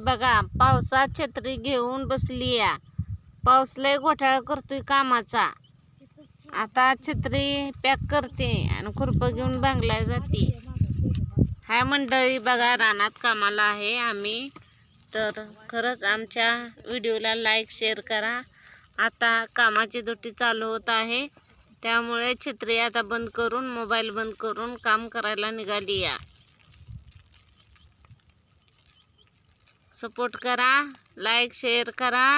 बघा पावसात छत्री घेऊन बसली या पाऊस लय घोटाळा करतोय कामाचा. आता छत्री पॅक करते आणि खुरपं घेऊन बांगला जाते. हाय मंडळी बघा रानात कामाला आहे आम्ही. तर खरंच आमच्या व्हिडिओला लाईक शेअर करा. आता कामाची दुटी चालू होत आहे. त्यामुळे छत्री आता बंद करून मोबाईल बंद करून काम करायला निघाली या सपोर्ट करा लाईक शेअर करा.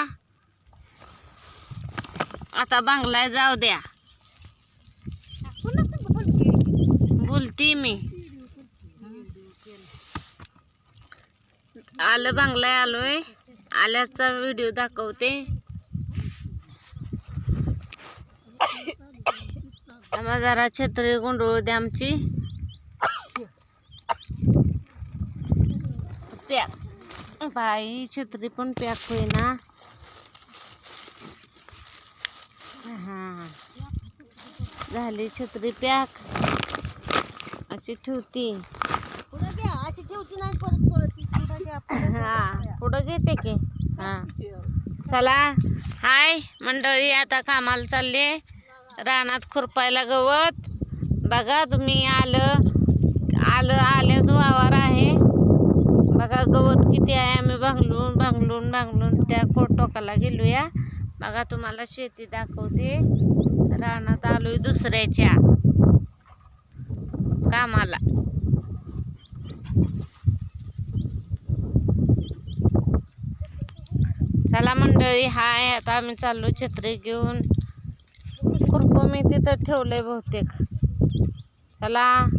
आता बांगला जाऊ द्या. बोलती मी. आलं बांगलाय आलोय. आल्याचा व्हिडिओ दाखवते. जरा छत्री गुंडळू द्या आमची. पॅक बाई छत्री पण पॅक होईना. हा. झाली छत्री पॅक. अशी ठेवती. अशी ठेवती नाही परत परत हा. पुढं घेते की. हा. चला. हाय मंडळी आता कामाला चालले. रानात खुरपायला गवत. बघा तुम्ही आलं आलं बघा गवत किती आहे? आम्ही भांगलून भांगलून भांगलून त्या टोकाला गेलोया. बघा तुम्हाला शेती दाखवते. रानात आलोय दुसऱ्याच्या कामाला. चला मंडळी हाय. आता आम्ही चाललो छत्री घेऊन. कुरकुमी मी तिथं ठेवलंय बहुतेक. चला.